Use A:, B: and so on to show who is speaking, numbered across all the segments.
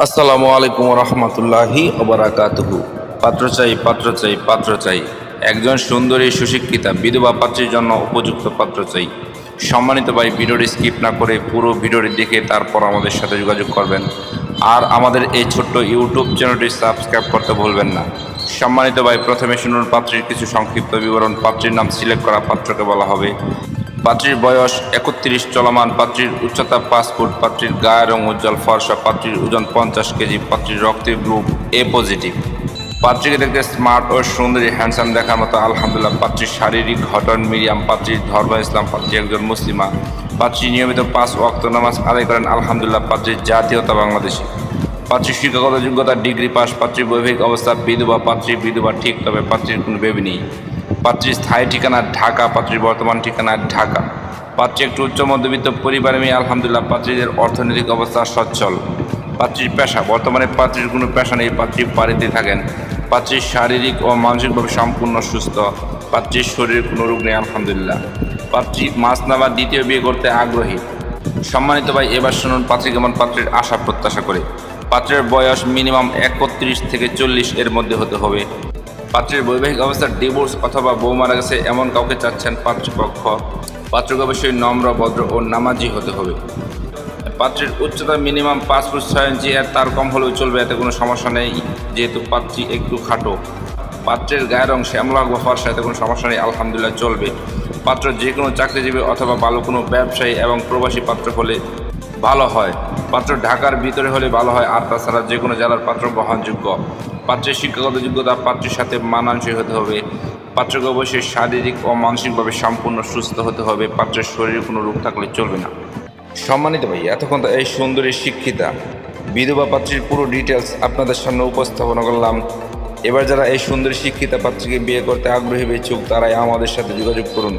A: আসসালামু আলাইকুম রহমতুল্লাহি ওবরাকাতুহু। পাত্র চাই পাত্র চাই পাত্র চাই। একজন সুন্দরী, সুশিক্ষিতা, বিধবা পাত্রের জন্য উপযুক্ত পাত্র চাই। সম্মানিত ভাই, ভিডিওটি স্কিপ না করে পুরো ভিডিওটি দেখে তারপর আমাদের সাথে যোগাযোগ করবেন। আর আমাদের এই ছোট্ট ইউটিউব চ্যানেলটি সাবস্ক্রাইব করতে ভুলবেন না। সম্মানিত ভাই, প্রথমে শুনুন পাত্রীর কিছু সংক্ষিপ্ত বিবরণ। পাত্রীর নাম সিলেক্ট করা পাত্রকে বলা হবে। পাত্রীর বয়স একত্রিশ, চলমান পাত্রীর উচ্চতা পাঁচ ফুট পাত্রীর গায়ের রং উজ্জ্বল, ফর্সা পাত্রীর ওজন পঞ্চাশ কেজি পাত্রীর রক্তের গ্রুপ এ পজিটিভ। পাত্রীকে দেখতে স্মার্ট ও সুন্দরী, হ্যান্ডসাম দেখার মতো, আলহামদুলিল্লাহ পাত্রীর শারীরিক ঘটন মিডিয়াম পাত্রীর ধর্ম ইসলাম পাত্রী একজন মুসলিমা। পাত্রী নিয়মিত পাঁচ ওয়াক্ত নামাজ আদায় করেন, আলহামদুলিল্লাহ পাত্রীর জাতীয়তা বাংলাদেশি। পাত্রীর শিক্ষাগত যোগ্যতা ডিগ্রি পাস পাত্রীর বৈবাহিক অবস্থা বিধবা পাত্রী বিধবা ঠিক, তবে পাত্রীর কোনো বেবি নেই। পাত্রীর স্থায়ী ঠিকানা ঢাকা, পাত্রীর বর্তমান ঠিকানা ঢাকা। পাত্রী একটু উচ্চ মধ্যবিত্ত পরিবারে মেয়ে, আলহামদুলিল্লাহ, পাত্রীদের অর্থনৈতিক অবস্থা সচ্ছল। পাত্রীর পেশা, বর্তমানে পাত্রীর কোনো পেশা নেই, পাত্রী বাড়িতে থাকেন। পাত্রীর শারীরিক ও মানসিকভাবে সম্পূর্ণ সুস্থ, পাত্রীর শরীরে কোনো রোগ নেই, আলহামদুলিল্লাহ। পাত্রী মাছ নামা দ্বিতীয় বিয়ে করতে আগ্রহী। সম্মানিত ভাই, এবার শুনুন পাত্রী কেমন পাত্রের আশা প্রত্যাশা করে। পাত্রের বয়স মিনিমাম একত্রিশ থেকে চল্লিশ এর মধ্যে হতে হবে। পাত্রের বৈবাহিক অবস্থার ডিভোর্স অথবা বউ মারা গেছে এমন কাউকে চাচ্ছেন পাত্রপক্ষ। পাত্রকে অবশ্যই নম্র, ভদ্র ও নামাজি হতে হবে। পাত্রের উচ্চতা মিনিমাম পাঁচ ফুট ছয় ইঞ্চি, আর তার কম হলেও চলবে, এতে কোনো সমস্যা নেই, যেহেতু পাত্রী একটু খাটো। পাত্রের গায়ের রং শ্যামলা বা এতে কোনো সমস্যা নেই, আলহামদুলিল্লাহ চলবে। পাত্র যে কোনো চাকরিজীবী অথবা ভালো কোনো ব্যবসায়ী এবং প্রবাসী পাত্র হলে ভালো হয়। পাত্র ঢাকার ভিতরে হলে ভালো হয়, আর তাছাড়া যে কোনো জেলার পাত্র বহনযোগ্য পাত্রের শিক্ষাগত যোগ্যতা পাত্রের সাথে মানানসই হতে হবে। পাত্রকে অবশ্যই শারীরিক ও মানসিকভাবে সম্পূর্ণ সুস্থ হতে হবে। পাত্রের শরীরে কোনো রোগ থাকলে চলবে না। সম্মানিত ভাই, এতক্ষণ এই সুন্দরী শিক্ষিতা, বিধবা পাত্রীর পুরো ডিটেলস আপনাদের সামনে উপস্থাপনা করলাম। এবার যারা এই সুন্দরী শিক্ষিতা পাত্রীকে বিয়ে করতে আগ্রহী বেচুক তারাই আমাদের সাথে যোগাযোগ করুন।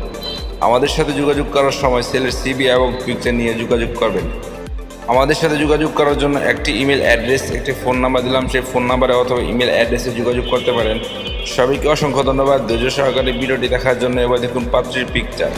A: আমাদের সাথে যোগাযোগ করার সময় সেলের সিবি এবং পিকচার নিয়ে যোগাযোগ করবেন। আমাদের সাথে যোগাযোগ করার জন্য একটি ইমেল অ্যাড্রেস একটি ফোন নাম্বার দিলাম। সেই ফোন নাম্বারে অথবা ইমেল অ্যাড্রেসে যোগাযোগ করতে পারেন। সবাইকে অসংখ্য ধন্যবাদ। ধৈর্য সহকারে ভিডিওটি দেখার জন্য এবার দেখুন পাত্রীর পিকচার